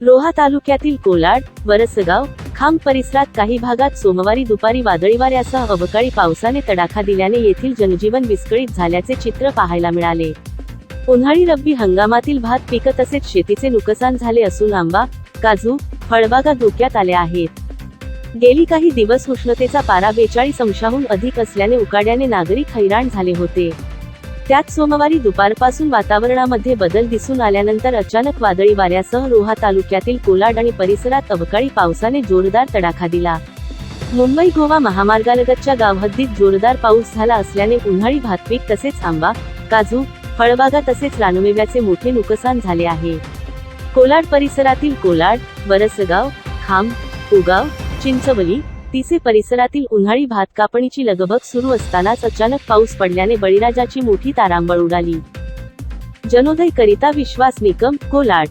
रोहा तालुक्यातील कोलाड वरसगाव खांब परिसरात काही भागात सोमवारी दुपारी वादळी वाऱ्यासह अवकाळी पावसाने तडाखा दिल्याने येथील जनजीवन विस्कळीत झाल्याचे चित्र पाहायला मिळाले. उन्हाळी रब्बी हंगामातील भात पीक तसेच शेतीचे नुकसान झाले असून आंबा काजू फळबागा धोक्यात आल्या आहेत. गेली काही दिवस उष्णतेचा पारा बेचाळीस अंशाहून अधिक असल्याने उकाड्याने नागरिक हैराण झाले होते. त्यात सोमवारी दुपारपासून वातावरणामध्ये बदल दिसून आल्यानंतर अचानक वादळी वाऱ्यासह रोहा तालुक्यातील कोलाड आणि परिसरात अवकाळी पावसाने जोरदार तडाखा दिला. मुंबई गोवा महामार्गालगतच्या गावहद्दीत जोरदार पाऊस झाला असल्याने उन्हाळी भातपीक तसेच आंबा काजू फळबागा तसेच रानमेव्याचे मोठे नुकसान झाले आहे. कोलाड परिसरातील कोलाड वरसगाव खांब उगाव चिंचवली तिसे परिसरातील उन्हाळी भात कापणीची लगबग सुरू असतानाच अचानक पाऊस पडल्याने बळीराजाची मोठी तारांबळ उडाली. जनोदय करिता विश्वास निकम कोलाड